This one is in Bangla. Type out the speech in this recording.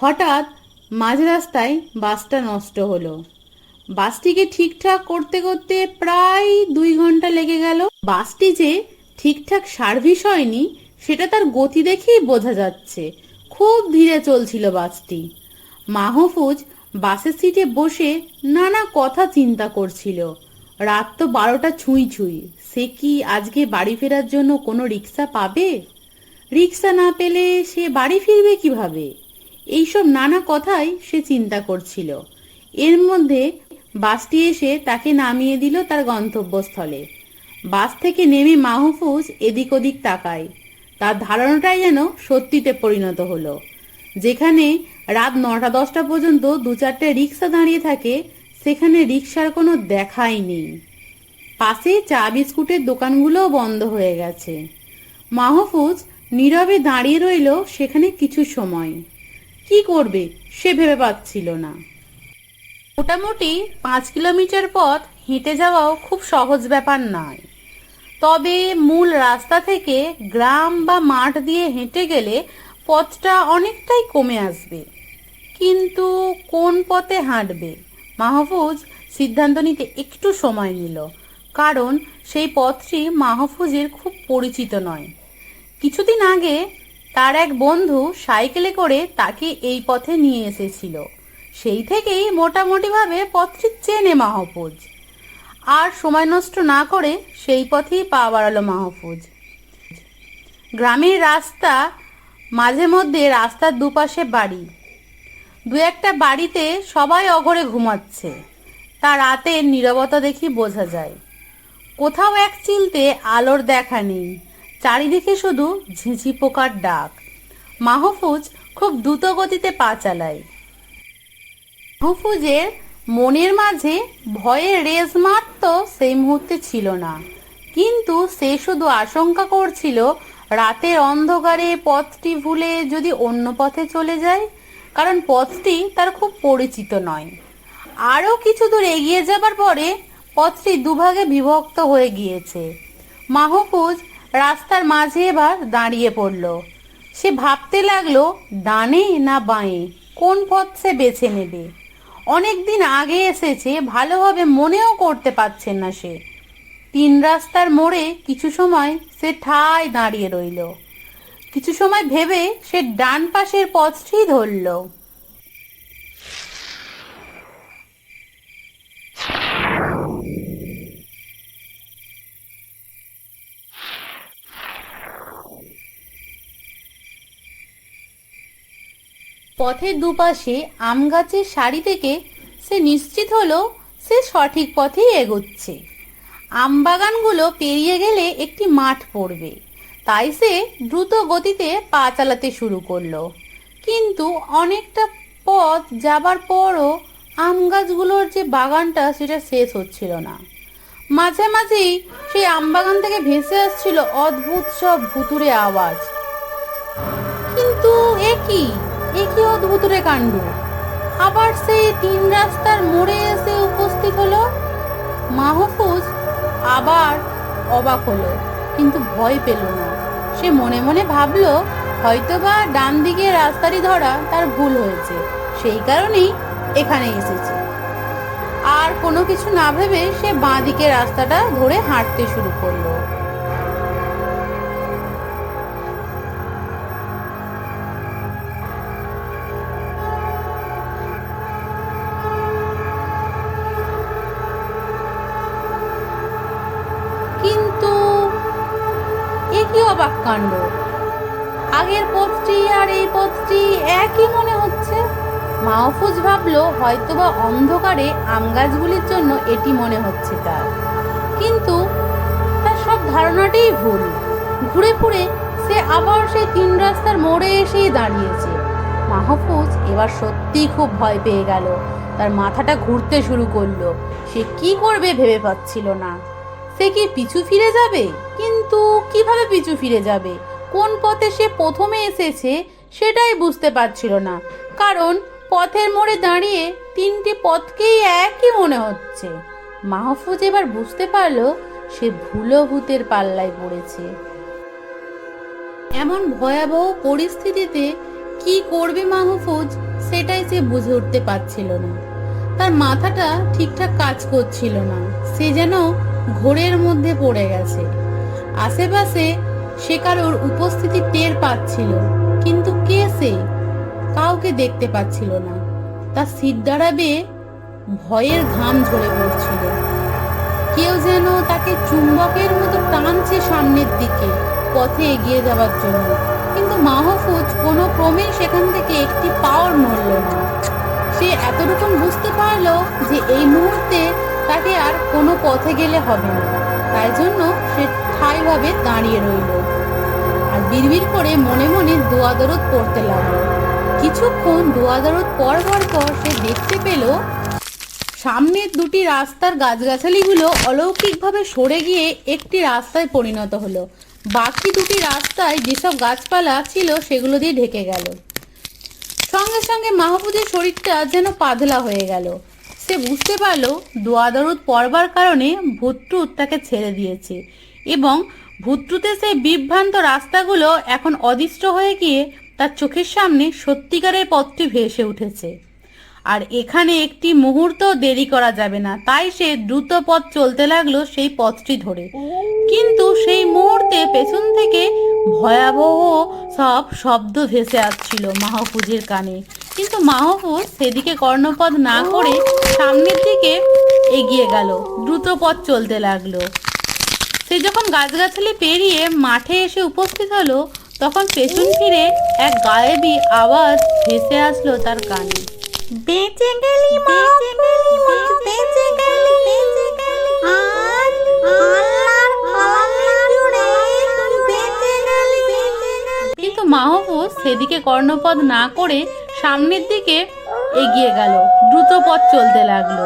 হঠাৎ মাঝ রাস্তায় বাসটা নষ্ট হলো। বাসটিকে ঠিকঠাক করতে করতে প্রায় দুই ঘণ্টা লেগে গেল। বাসটি যে ঠিকঠাক সার্ভিস হয়নি, সেটা তার গতি দেখেই বোঝা যাচ্ছে। খুব ধীরে চলছিল বাসটি। মাহফুজ বাসের সিটে বসে নানা কথা চিন্তা করছিল। রাত তো বারোটা ছুঁই ছুঁই। সে কি আজকে বাড়ি ফেরার জন্য কোনো রিক্সা পাবে? রিক্সা না পেলে সে বাড়ি ফিরবে কীভাবে? এইসব নানা কথাই সে চিন্তা করছিল। এর মধ্যে বাসটি এসে তাকে নামিয়ে দিল তার গন্তব্যস্থলে। বাস থেকে নেমে মাহফুজ এদিক ওদিক তাকায়। তার ধারণাটাই যেন সত্যিতে পরিণত হলো। যেখানে রাত নটা দশটা পর্যন্ত দু চারটে রিক্সা দাঁড়িয়ে থাকে, সেখানে রিক্সার কোনো দেখাই নেই। পাশে চা বিস্কুটের দোকানগুলোও বন্ধ হয়ে গেছে। মাহফুজ নীরবে দাঁড়িয়ে রইল সেখানে কিছু সময়। কি করবে সে ভেবে পাচ্ছিল না। মোটামুটি পাঁচ কিলোমিটার পথ হেঁটে যাওয়াও খুব সহজ ব্যাপার নয়। তবে মূল রাস্তা থেকে গ্রাম বা মাঠ দিয়ে হেঁটে গেলে পথটা অনেকটাই কমে আসবে। কিন্তু কোন পথে হাঁটবে? মাহফুজ সিদ্ধান্ত নিতে একটু সময় নিল, কারণ সেই পথটি মাহফুজের খুব পরিচিত নয়। কিছুদিন আগে তার এক বন্ধু সাইকেলে করে তাকে এই পথে নিয়ে এসেছিল। সেই থেকেই মোটামুটিভাবে পথটি চেনে মাহফুজ। আর সময় নষ্ট না করে সেই পথেই পা বাড়ালো মাহফুজ। গ্রামের রাস্তা, মাঝে মধ্যে রাস্তার দুপাশে বাড়ি। দু একটা বাড়িতে সবাই অঘরে ঘুমাচ্ছে। তা রাতের নীরবতা দেখি বোঝা যায়। কোথাও এক চিলতে আলোর দেখা নেই। চারিদিকে শুধু ঝিঁঝি পোকার ডাক। মাহফুজ খুব দ্রুত গতিতে পা চালায়। মাহফুজের মনের মাঝে ভয়ের রেজ মাত্র সেই মুহূর্তে ছিল না। কিন্তু সে শুধু আশঙ্কা করছিল, রাতের অন্ধকারে পথটি ভুলে যদি অন্য পথে চলে যায়, কারণ পথটি তার খুব পরিচিত নয়। আরও কিছু দূর এগিয়ে যাবার পরে পথটি দুভাগে বিভক্ত হয়ে গিয়েছে। মাহফুজ রাস্তার মাঝে এবার দাঁড়িয়ে পড়ল। সে ভাবতে লাগল ডানে না বাঁয়ে? কোন পথ সে বেছে নেবে? অনেক দিন আগে এসেছে, ভালোভাবে মনেও করতে পারছেন না সে। তিন রাস্তার মোড়ে কিছু সময় সে ঠায় দাঁড়িয়ে রইল। কিছু সময় ভেবে সে ডান পাশের পথটি ধরল। পথের দুপাশে আম গাছের সারি থেকে সে নিশ্চিত হলো সে সঠিক পথেই এগোচ্ছে। আম বাগানগুলো পেরিয়ে গেলে একটি মাঠ পড়বে। তাই সে দ্রুত গতিতে পা চালাতে শুরু করল। কিন্তু অনেকটা পথ যাবার পরও আম গাছগুলোর যে বাগানটা, সেটা শেষ হচ্ছিল না। মাঝে মাঝেই সেই আম বাগান থেকে ভেসে আসছিল অদ্ভুত সব ভুতুরে আওয়াজ। কিন্তু এ কি? এ কি অদ্ভুত রে কাণ্ড। আবার সেই তিন রাস্তার মোড়ে এসে উপস্থিত হলো? মাহফুজ আবার অবাক হলো, কিন্তু ভয় পেল না। সে মনে মনে ভাবলো, হয়তোবা ডান দিকে রাস্তাটি ধরা তার ভুল হয়েছে, সেই কারণেই এখানে এসেছে। আর কোনো কিছু না ভেবে সে বাঁ দিকে রাস্তাটা ধরে হাঁটতে শুরু করল। কি কাণ্ড। আগের পথটি আর এই পথটি একই মনে হচ্ছে। মাহফুজ ভাবলো, হয়তোবা অন্ধকারে আম গাছগুলির জন্য এটি মনে হচ্ছে তার। কিন্তু তার সব ধারণাটাই ভুল। ঘুরে ফুরে সে আবার সেই তিন রাস্তার মোড়ে এসেই দাঁড়িয়েছে। মাহফুজ এবার সত্যিই খুব ভয় পেয়ে গেল। তার মাথাটা ঘুরতে শুরু করল। সে কি করবে ভেবে পাচ্ছিল না। সে কি পিছু ফিরে যাবে? কিন্তু কীভাবে পিছু ফিরে যাবে? কোন পথে সে প্রথমে এসেছে সেটাই বুঝতে পারছিল না। কারণ পথের মোড়ে দাঁড়িয়ে তিনটি পথকেই একই মনে হচ্ছে। মাহফুজ এবার বুঝতে পারল সে ভুলো ভূতের পাল্লায় পড়েছে। এমন ভয়াবহ পরিস্থিতিতে কি করবে মাহফুজ সেটাই সে বুঝে উঠতে পারছিল না। তার মাথাটা ঠিকঠাক কাজ করছিল না। সে যেন ঘোরের মধ্যে পড়ে গেছে। আশেপাশে সে কারোর উপস্থিতি টের পাচ্ছিল, কিন্তু কে সে? কাউকে দেখতে পাচ্ছিল না। তার সিট দাঁড়াবে ভয়ের ঘাম ঝরে পড়ছিল। কেউ যেন তাকে চুম্বকের মতো টানছে সামনের দিকে, পথে এগিয়ে যাওয়ার জন্য। কিন্তু মাহফুজ কোনো ক্রমেই সেখান থেকে একটি পাওয়ার নড়ল না। সে এতটুকুন বুঝতে পারল যে এই মুহূর্তে তাকে আর কোনো পথে গেলে হবে না। তাই জন্য সে ঠাইভাবে দাঁড়িয়ে রইল। আর বিড়বিড় করে মনে মনে দোয়া দরদ পড়তে লাগল। কিছুক্ষণ দোয়া দরদ পড়বার পর সে দেখতে পেল, সামনের দুটি রাস্তার গাছগাছালিগুলো অলৌকিকভাবে সরে গিয়ে একটি রাস্তায় পরিণত হলো। বাকি দুটি রাস্তায় যেসব গাছপালা ছিল সেগুলো দিয়ে ঢেকে গেল। সঙ্গে সঙ্গে মাহফুজের শরীরটা যেন পাতলা হয়ে গেল। সে বুঝতে পারল দোয়া দরুদ পড়বার কারণে ভূতটুত তাকে ছেড়ে দিয়েছে। এবং ভূতটুতে সেই বিভ্রান্ত রাস্তাগুলো এখন অদৃষ্ট হয়ে গিয়ে তার চোখের সামনে সত্যিকারের পথটি ভেসে উঠেছে। আর এখানে একটি মুহূর্ত দেরি করা যাবে না। তাই সে দ্রুত পথ চলতে লাগল সেই পথটি ধরে। কিন্তু সেই মুহূর্তে পেছন থেকে ভয়াবহ সব শব্দ ভেসে আসছিল মাহফুজের কানে। কিন্তু মাহফুজ সেদিকে কর্ণপদ না করে সামনের দিকে এগিয়ে গেল, দ্রুত পথ চলতে লাগল। সে যখন গাছগাছালি পেরিয়ে মাঠে এসে উপস্থিত হলো তখন পেছন ফিরে এক গায়েবী আওয়াজ ভেসে আসলো তার কানে। বেঁচে গেলি মা বেঁচে গেলি বেঁচে গেলি আজ আল্লাহর জুড়ে বেঁচে গেলি। কিন্তু মাহফুজ সেদিকে কর্ণপদ না করে সামনের দিকে এগিয়ে গেল দ্রুত পথ চলতে লাগল।